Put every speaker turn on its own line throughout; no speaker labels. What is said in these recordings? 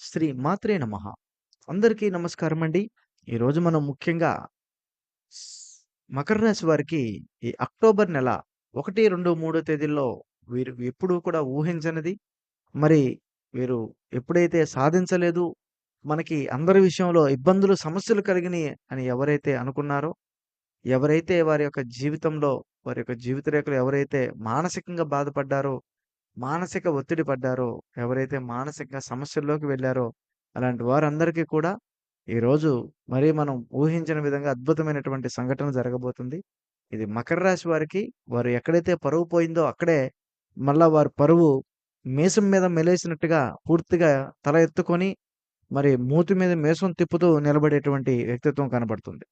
శ్రీ మాత్రే నమః. అందరికీ నమస్కారం అండి ఈరోజు మనం ముఖ్యంగా మకర రాశి వారికి ఈ అక్టోబర్ నెల 1, 2, 3 తేదీల్లో వీరు ఎప్పుడూ కూడా ఊహించనిది, మరి వీరు ఎప్పుడైతే సాధించలేదు, మనకి అందరి విషయంలో ఇబ్బందులు, సమస్యలు కలిగినాయి అని ఎవరైతే అనుకున్నారో, ఎవరైతే వారి యొక్క జీవితంలో, వారి యొక్క జీవిత రేఖలు ఎవరైతే మానసికంగా బాధపడ్డారో, మానసిక ఒత్తిడి పడ్డారో, ఎవరైతే మానసికంగా సమస్యల్లోకి వెళ్ళారో అలాంటి వారందరికీ కూడా ఈరోజు మరి మనం ఊహించని విధంగా అద్భుతమైనటువంటి సంఘటన జరగబోతుంది. ఇది మకర రాశి వారికి వారు ఎక్కడైతే పరువు పోయిందో అక్కడే మళ్ళా వారి పరువు మీసం మీద మెలేసినట్టుగా పూర్తిగా తల ఎత్తుకొని, మరి మూతి మీద మీసం తిప్పుతూ నిలబడేటువంటి వ్యక్తిత్వం కనబడుతుంది.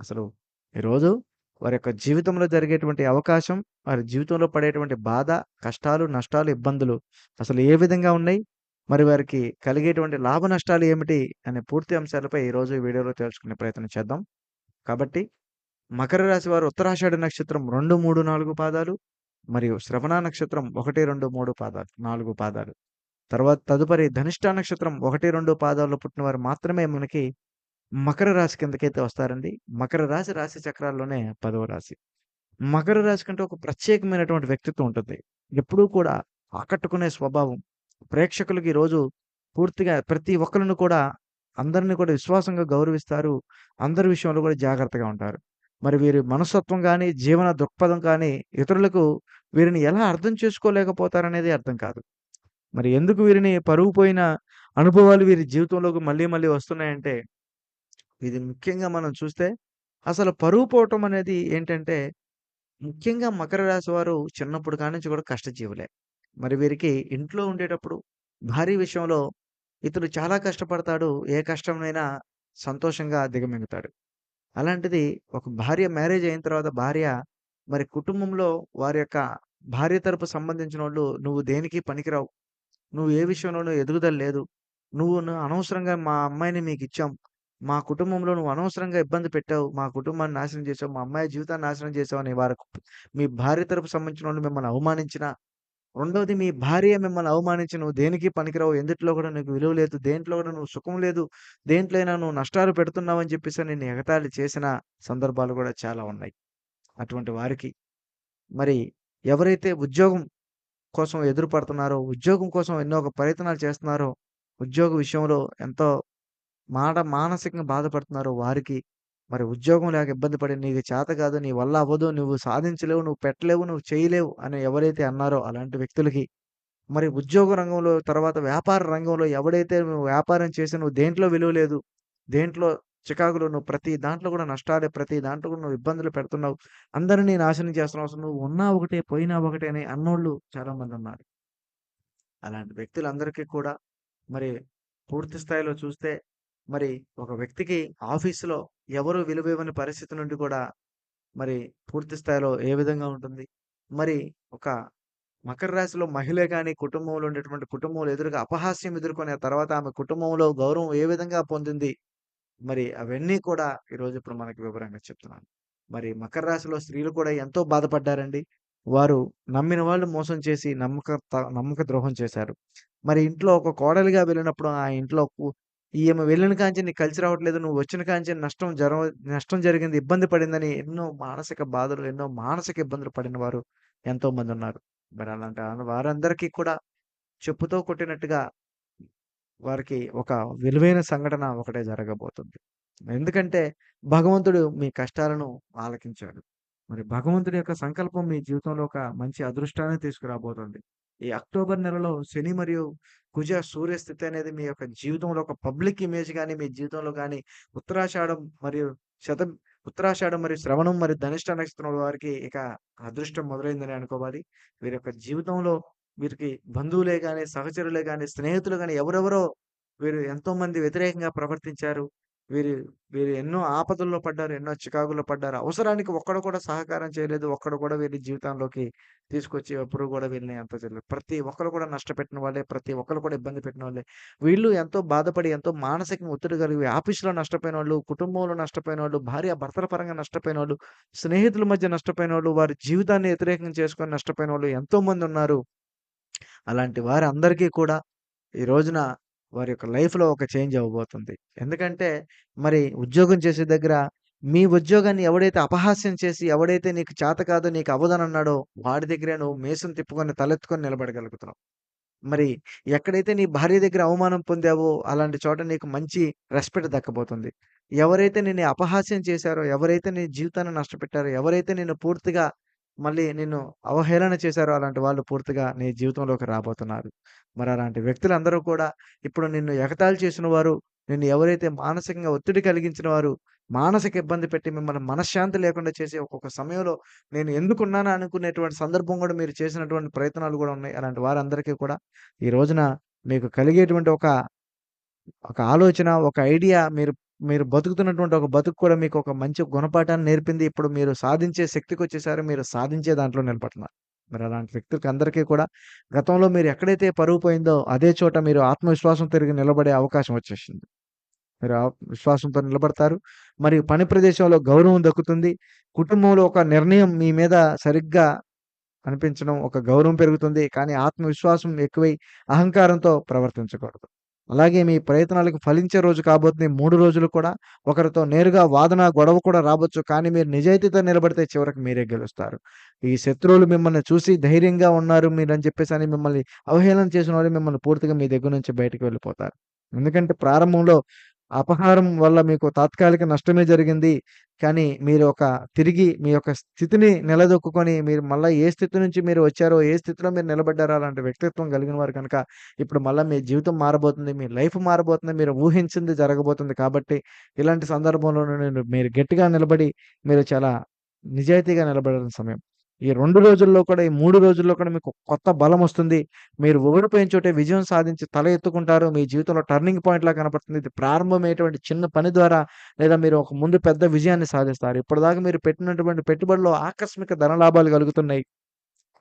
అసలు ఈరోజు వారి యొక్క జీవితంలో జరిగేటువంటి అవకాశం, వారి జీవితంలో పడేటువంటి బాధ, కష్టాలు, నష్టాలు, ఇబ్బందులు అసలు ఏ విధంగా ఉన్నాయి? మరి వారికి కలిగేటువంటి లాభ నష్టాలు ఏమిటి? అనే పూర్తి అంశాలపై ఈరోజు వీడియోలో తెలుసుకునే ప్రయత్నం చేద్దాం. కాబట్టి మకర రాశి వారు ఉత్తరాషాఢ నక్షత్రం 2, 3, 4 పాదాలు మరియు శ్రవణ నక్షత్రం 1, 2, 3 పాదాలు నాలుగు పాదాలు. తర్వాత తదుపరి ధనిష్ట నక్షత్రం 1, 2 పాదాల్లో పుట్టినవారు మాత్రమే మనకి మకర రాశి కిందకైతే వస్తారండి. మకర రాశి రాశి చక్రాల్లోనే పదవ రాశి. మకర రాశి కంటే ఒక ప్రత్యేకమైనటువంటి వ్యక్తిత్వం ఉంటుంది. ఎప్పుడూ కూడా ఆకట్టుకునే స్వభావం. ప్రేక్షకులకి ఈరోజు పూర్తిగా ప్రతి ఒక్కరిని కూడా అందరిని కూడా విశ్వాసంగా గౌరవిస్తారు. అందరి విషయంలో కూడా జాగ్రత్తగా ఉంటారు. మరి వీరి మనస్తత్వం కానీ జీవన దృక్పథం కానీ ఇతరులకు వీరిని ఎలా అర్థం చేసుకోలేకపోతారనేది అర్థం కాదు. మరి ఎందుకు వీరిని పరువుపోయిన అనుభవాలు వీరి జీవితంలోకి మళ్ళీ మళ్ళీ వస్తున్నాయంటే, ఇది ముఖ్యంగా మనం చూస్తే అసలు పరువు పోవటం అనేది ఏంటంటే, ముఖ్యంగా మకర రాశి వారు చిన్నప్పుడు కానించి కూడా కష్టజీవులే. మరి వీరికి ఇంట్లో ఉండేటప్పుడు భార్య విషయంలో ఇతడు చాలా కష్టపడతాడు. ఏ కష్టంనైనా సంతోషంగా దిగమింగుతాడు. అలాంటిది ఒక భార్య మ్యారేజ్ అయిన తర్వాత భార్య మరి కుటుంబంలో వారి యొక్క భార్య తరపు సంబంధించినోళ్ళు "నువ్వు దేనికి పనికిరావు. నువ్వు ఏ విషయంలోనూ ఎదుగుదల లేదు. నువ్వు అనవసరంగా మా అమ్మాయిని మీకిచ్చాం. మా కుటుంబంలో నువ్వు అనవసరంగా ఇబ్బంది పెట్టావు. మా కుటుంబాన్ని నాశనం చేసావు. మా అమ్మాయి జీవితాన్ని నాశనం చేసావు" అని వారికి మీ భార్య తరపు సంబంధించిన వాళ్ళు మిమ్మల్ని అవమానించినా, రెండవది మీ భార్య మిమ్మల్ని అవమానించి "నువ్వు దేనికి పనికిరావు. ఎందుట్లో కూడా నీకు విలువ లేదు. దేంట్లో కూడా నువ్వు సుఖం లేదు. దేంట్లో అయినా నువ్వు నష్టాలు పెడుతున్నావు" అని చెప్పేసి నేను ఎగతాళి చేసిన సందర్భాలు కూడా చాలా ఉన్నాయి. అటువంటి వారికి మరి ఎవరైతే ఉద్యోగం కోసం ఎదురు పడుతున్నారో, ఉద్యోగం కోసం ఎన్నో ఒక ప్రయత్నాలు చేస్తున్నారో, ఉద్యోగ విషయంలో ఎంతో మాట మానసికంగా బాధపడుతున్నారో వారికి, మరి ఉద్యోగం లేక ఇబ్బంది పడి "నీకు చేత కాదు. నీ వల్ల అవ్వదు. నువ్వు సాధించలేవు. నువ్వు పెట్టలేవు. నువ్వు చేయలేవు" అని ఎవరైతే అన్నారో అలాంటి వ్యక్తులకి, మరి ఉద్యోగ రంగంలో తర్వాత వ్యాపార రంగంలో ఎవడైతే నువ్వు వ్యాపారం చేసి నువ్వు దేంట్లో విలువ లేదు. దేంట్లో చికాకులు నువ్వు ప్రతి దాంట్లో కూడా నష్టాలే. ప్రతి దాంట్లో కూడా నువ్వు ఇబ్బందులు పెడుతున్నావు. అందరినీ నాశనం చేస్తున్నావు. అవసరం నువ్వు ఉన్నా ఒకటే, పోయినా ఒకటే అని అన్నోళ్ళు చాలామందున్నారు. అలాంటి వ్యక్తులందరికీ కూడా మరి పూర్తి స్థాయిలో చూస్తే మరి ఒక వ్యక్తికి ఆఫీస్‌లో ఎవరు విలువివ్వని పరిస్థితి నుండి కూడా మరి పూర్తి స్థాయిలో ఏ విధంగా ఉంటుంది? మరి ఒక మకర రాశిలో మహిళే కానీ కుటుంబంలో ఉండేటువంటి కుటుంబంలో ఎదురుగా అపహాస్యం ఎదుర్కొనే తర్వాత ఆమె కుటుంబంలో గౌరవం ఏ విధంగా పొందింది? మరి అవన్నీ కూడా ఈరోజు ఇప్పుడు మనకి వివరంగా చెప్తున్నాను. మరి మకర రాశిలో స్త్రీలు కూడా ఎంతో బాధపడ్డారండి. వారు నమ్మిన వాళ్ళు మోసం చేసి నమ్మక నమ్మక ద్రోహం చేశారు. మరి ఇంట్లో ఒక కోడలిగా వెళ్ళినప్పుడు ఆ ఇంట్లో ఈమె వెళ్ళిన కాంచి నీకు కలిసి రావట్లేదు. నువ్వు వచ్చిన కాంచి నష్టం జర నష్టం జరిగింది. ఇబ్బంది పడిందని ఎన్నో మానసిక బాధలు, ఎన్నో మానసిక ఇబ్బందులు పడిన వారు ఎంతో మంది మరి అలాంటి వారందరికీ కూడా చెప్పుతో కొట్టినట్టుగా వారికి ఒక విలువైన సంఘటన ఒకటే జరగబోతుంది. ఎందుకంటే భగవంతుడు మీ కష్టాలను ఆలకించాడు. మరి భగవంతుడి యొక్క సంకల్పం మీ జీవితంలో ఒక మంచి అదృష్టాన్ని తీసుకురాబోతుంది. ఈ అక్టోబర్ నెలలో శని మరియు కుజ, సూర్యస్థితి అనేది మీ యొక్క జీవితంలో ఒక పబ్లిక్ ఇమేజ్ కానీ మీ జీవితంలో కానీ ఉత్తరాషాఢం మరియు శతం ఉత్తరాషాఢం మరియు శ్రవణం మరియు ధనిష్ట నక్షత్రం వారికి ఇక అదృష్టం మొదలైందని అనుకోవాలి. వీరి యొక్క జీవితంలో వీరికి బంధువులే కానీ సహచరులే కానీ స్నేహితులు కానీ ఎవరెవరో వీరు ఎంతో మంది వ్యతిరేకంగా ప్రవర్తించారు. వీరి వీరు ఎన్నో ఆపదల్లో పడ్డారు. ఎన్నో చికాకులో పడ్డారు. అవసరానికి ఒక్కడు కూడా సహకారం చేయలేదు. ఒక్కడు కూడా వీరి జీవితంలోకి తీసుకొచ్చి ఎప్పుడు కూడా వీళ్ళని అంత చేయలేదు. ప్రతి ఒక్కరు కూడా నష్టపెట్టిన వాళ్ళే. ప్రతి ఒక్కరు కూడా ఇబ్బంది పెట్టిన వాళ్ళే. వీళ్ళు ఎంతో బాధపడి, ఎంతో మానసికంగా ఒత్తిడి కలిగి ఆఫీసులో నష్టపోయిన వాళ్ళు కుటుంబంలో నష్టపోయిన వాళ్ళు భార్య భర్తల పరంగా నష్టపోయినోళ్ళు, స్నేహితుల మధ్య నష్టపోయిన వాళ్ళు వారి జీవితాన్ని వ్యతిరేకం చేసుకొని నష్టపోయినోళ్ళు ఎంతోమంది ఉన్నారు. అలాంటి వారందరికీ కూడా ఈ రోజున వారి యొక్క లైఫ్‌లో ఒక చేంజ్ అవ్వబోతుంది. ఎందుకంటే మరి ఉద్యోగం చేసే దగ్గర మీ ఉద్యోగాన్ని ఎవడైతే అపహాస్యం చేసి, ఎవడైతే నీకు చేత కాదు, నీకు అవ్వదనన్నాడో వాడి దగ్గరే నువ్వు మేసం తిప్పుకొని తలెత్తుకొని నిలబడగలుగుతున్నావు. మరి ఎక్కడైతే నీ భార్య దగ్గర అవమానం పొందావో అలాంటి చోట నీకు మంచి రెస్పెక్ట్ దక్కబోతుంది. ఎవరైతే నిన్ను అపహాస్యం చేశారో, ఎవరైతే నీ జీవితాన్ని నష్టపెట్టారో, ఎవరైతే నిన్ను పూర్తిగా మళ్ళీ నిన్ను అవహేళన చేశారో అలాంటి వాళ్ళు పూర్తిగా నీ జీవితంలోకి రాబోతున్నారు. మరి అలాంటి వ్యక్తులందరూ కూడా ఇప్పుడు నిన్ను ఎగతాళి చేసిన వారు, నిన్ను ఎవరైతే మానసికంగా ఒత్తిడి కలిగించిన వారు, మానసిక ఇబ్బంది పెట్టి మిమ్మల్ని మనశ్శాంతి లేకుండా చేసి ఒక్కొక్క సమయంలో నేను ఎందుకున్నానా అనుకునేటువంటి సందర్భం కూడా మీరు చేసినటువంటి ప్రయత్నాలు కూడా ఉన్నాయి. అలాంటి వారందరికీ కూడా ఈ రోజున మీకు కలిగేటువంటి ఒక ఒక ఆలోచన, ఒక ఐడియా మీరు మీరు బతుకుతున్నటువంటి ఒక బతుకు కూడా మీకు ఒక మంచి గుణపాఠాన్ని నేర్పింది. ఇప్పుడు మీరు సాధించే శక్తికి శక్తికొచ్చేసారు. మీరు సాధించే దాంట్లో నిలబడుతున్నారు. మరి అలాంటి వ్యక్తులకి అందరికీ కూడా గతంలో మీరు ఎక్కడైతే పరువు పోయిందో అదే చోట మీరు ఆత్మవిశ్వాసం తిరిగి నిలబడే అవకాశం వచ్చేసింది. మీరు విశ్వాసంతో నిలబడతారు. మరియు పని ప్రదేశంలో గౌరవం దక్కుతుంది. కుటుంబంలో ఒక నిర్ణయం మీ మీద సరిగ్గా అనిపించడం, ఒక గౌరవం పెరుగుతుంది. కానీ ఆత్మవిశ్వాసం ఎక్కువై అహంకారంతో ప్రవర్తించకూడదు. అలాగే మీ ప్రయత్నాలకు ఫలించే రోజు కాబోతుంది. మూడు రోజులు కూడా ఒకరితో నేరుగా వాదన, గొడవ కూడా రావచ్చు. కానీ మీరు నిజాయితీతో నిలబడితే చివరికి మీరే గెలుస్తారు. ఈ శత్రువులు మిమ్మల్ని చూసి ధైర్యంగా ఉన్నారు మీరని అని మిమ్మల్ని అవహేళన చేసిన వాళ్ళు మిమ్మల్ని పూర్తిగా మీ దగ్గర నుంచి బయటకు వెళ్ళిపోతారు. ఎందుకంటే ప్రారంభంలో అపహారం వల్ల మీకు తాత్కాలిక నష్టమే జరిగింది. కానీ మీరు ఒక తిరిగి మీ యొక్క స్థితిని నిలదొక్కుకొని మీరు మళ్ళీ ఏ స్థితి నుంచి మీరు వచ్చారో, ఏ స్థితిలో మీరు నిలబడ్డారో అలాంటి వ్యక్తిత్వం కలిగిన వారు కనుక ఇప్పుడు మళ్ళీ మీ జీవితం మారబోతుంది. మీ లైఫ్ మారబోతుంది. మీరు ఊహించింది జరగబోతుంది. కాబట్టి ఇలాంటి సందర్భంలో నేను మీరు గట్టిగా నిలబడి మీరు చాలా నిజాయితీగా నిలబడిన సమయం. ఈ రెండు రోజుల్లో కూడా ఈ మూడు రోజుల్లో కూడా మీకు కొత్త బలం వస్తుంది మీరు ఓడిపోయిన చోటే విజయం సాధించి తల ఎత్తుకుంటారు. మీ జీవితంలో టర్నింగ్ పాయింట్‌లా కనపడుతుంది. ఇది ప్రారంభమైనటువంటి చిన్న పని ద్వారా లేదా మీరు ఒక ముందు పెద్ద విజయాన్ని సాధిస్తారు. ఇప్పటిదాకా మీరు పెట్టినటువంటి పెట్టుబడిలో ఆకస్మిక ధన లాభాలు కలుగుతున్నాయి.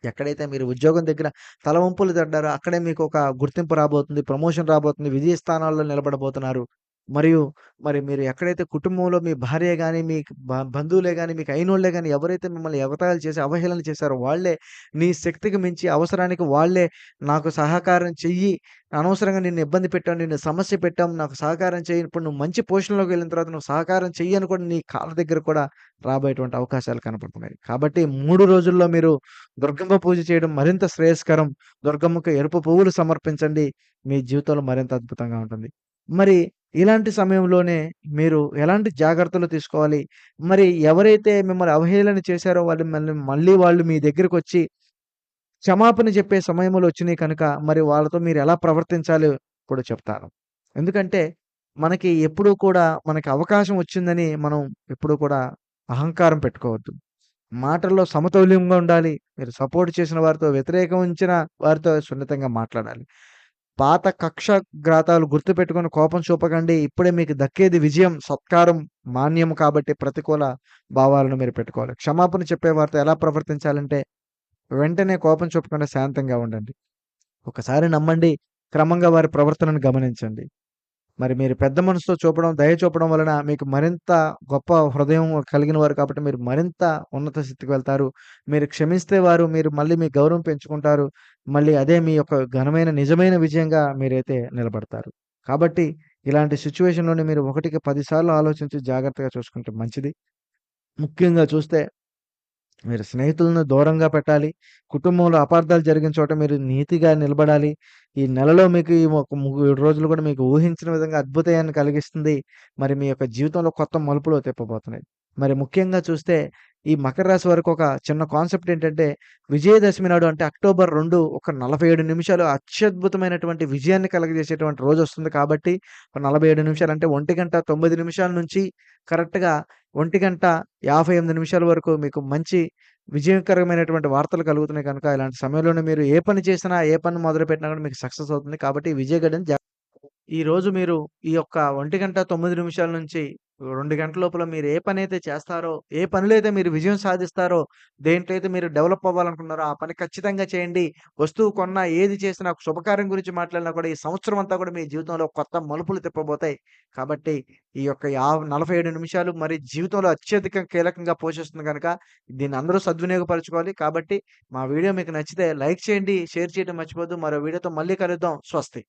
ఎక్కడైతే మీరు ఉద్యోగం దగ్గర తలవంపులు తడ్డారో అక్కడే మీకు ఒక గుర్తింపు రాబోతుంది. ప్రమోషన్ రాబోతుంది. విజయ స్థానాల్లో నిలబడబోతున్నారు. మరియు మరి మీరు ఎక్కడైతే కుటుంబంలో మీ భార్య కానీ మీ బంధువులే కానీ మీకు అయినోళ్ళే కానీ ఎవరైతే మిమ్మల్ని ఎగతాళి చేసి అవహేళన చేశారో వాళ్ళే నీ శక్తికి మించి అవసరానికి వాళ్ళే నాకు సహకారం చెయ్యి. అనవసరంగా నిన్ను ఇబ్బంది పెట్టాం. నిన్ను సమస్య పెట్టాం. నాకు సహకారం చెయ్యి. ఇప్పుడు నువ్వు మంచి పొజిషన్‌లోకి వెళ్ళిన తర్వాత నువ్వు సహకారం చెయ్యి అని కూడా నీ కాళ్ళ దగ్గర కూడా రాబోయేటువంటి అవకాశాలు కనపడుతున్నాయి. కాబట్టి మూడు రోజుల్లో మీరు దుర్గమ్మ పూజ చేయడం మరింత శ్రేయస్కరం. దుర్గమ్మకు ఎరుపు పువ్వులు సమర్పించండి. మీ జీవితంలో మరింత అద్భుతంగా ఉంటుంది. మరి ఇలాంటి సమయంలోనే మీరు ఎలాంటి జాగ్రత్తలు తీసుకోవాలి? మరి ఎవరైతే మిమ్మల్ని అవహేళన చేశారో వాళ్ళు మళ్ళీ మళ్ళీ వాళ్ళు మీ దగ్గరకొచ్చి క్షమాపణ చెప్పే సమయంలో వచ్చినాయి కనుక మరి వాళ్ళతో మీరు ఎలా ప్రవర్తించాలో ఇప్పుడు చెప్తాను. ఎందుకంటే మనకి ఎప్పుడూ కూడా మనకి అవకాశం వచ్చిందని మనం ఎప్పుడూ కూడా అహంకారం పెట్టుకోవద్దు. మాటల్లో సమతౌల్యంగా ఉండాలి. మీరు సపోర్ట్ చేసిన వారితో, వ్యతిరేకించిన వారితో సున్నితంగా మాట్లాడాలి. పాత కక్ష గ్రాతాలు గుర్తుపెట్టుకొని కోపం చూపకండి. ఇప్పుడే మీకు దక్కేది విజయం, సత్కారం, మాన్యం కాబట్టి ప్రతికూల భావాలను మీరు పెట్టుకోవాలి. క్షమాపణ చెప్పే వారితో ఎలా ప్రవర్తించాలంటే వెంటనే కోపం చూపకుండా శాంతంగా ఉండండి. ఒకసారి నమ్మండి. క్రమంగా వారి ప్రవర్తనను గమనించండి. మరి మీరు పెద్ద మనసుతో చూపడం, దయ చూపడం వలన మీకు మరింత గొప్ప హృదయం కలిగిన వారు కాబట్టి మీరు మరింత ఉన్నత స్థితికి వెళ్తారు. మీరు క్షమిస్తే వారు మీరు మళ్ళీ మీ గౌరవం పెంచుకుంటారు. మళ్ళీ అదే మీ యొక్క ఘనమైన నిజమైన విజయంగా మీరైతే నిలబడతారు. కాబట్టి ఇలాంటి సిట్యుయేషన్‌లోనే మీరు ఒకటికి పదిసార్లు ఆలోచించి జాగ్రత్తగా చూసుకుంటే మంచిది. ముఖ్యంగా చూస్తే మీరు స్నేహితులను దూరంగా పెట్టాలి. కుటుంబంలో అపార్థాలు జరిగిన చోట మీరు నీతిగా నిలబడాలి. ఈ నెలలో మీకు ఈ ఒక ఏడు రోజులు కూడా మీకు ఊహించిన విధంగా అద్భుతాన్ని కలిగిస్తుంది. మరి మీ యొక్క జీవితంలో కొత్త మలుపులు తిప్పబోతున్నాయి. మరి ముఖ్యంగా చూస్తే ఈ మకర రాశి వరకు ఒక చిన్న కాన్సెప్ట్ ఏంటంటే విజయదశమి నాడు అంటే అక్టోబర్ రెండు ఒక 47 నిమిషాలు అత్యద్భుతమైనటువంటి విజయాన్ని కలగజేసేటువంటి రోజు వస్తుంది కాబట్టి 47 నిమిషాలు అంటే 1:09 నిమిషాల నుంచి కరెక్ట్‌గా 1:58 నిమిషాల వరకు మీకు మంచి విజయకరమైనటువంటి వార్తలు కలుగుతున్నాయి కనుక ఇలాంటి సమయంలోనే మీరు ఏ పని చేసినా, ఏ పని మొదలుపెట్టినా కూడా మీకు సక్సెస్ అవుతుంది. కాబట్టి ఈ రోజు మీరు ఈ యొక్క 1:09 నిమిషాల నుంచి రెండు గంటల లోపల మీరు ఏ పని అయితే చేస్తారో, ఏ పనులు అయితే మీరు విజయం సాధిస్తారో, దేంట్లో అయితే మీరు డెవలప్ అవ్వాలనుకున్నారో ఆ పని ఖచ్చితంగా చేయండి. వస్తువు కొన్నా, ఏది చేసినా, ఒక శుభకార్యం గురించి మాట్లాడినా కూడా ఈ సంవత్సరం అంతా కూడా మీ జీవితంలో కొత్త మలుపులు తిప్పబోతాయి. కాబట్టి ఈ యొక్క యాభై నలభై ఏడు నిమిషాలు మరి జీవితంలో అత్యధిక కీలకంగా పోషిస్తుంది కనుక దీన్ని అందరూ సద్వినియోగపరచుకోవాలి. కాబట్టి మా వీడియో మీకు నచ్చితే లైక్ చేయండి, షేర్ చేయడం మర్చిపోద్దు మరో వీడియోతో మళ్ళీ కలుద్దాం. స్వస్తి.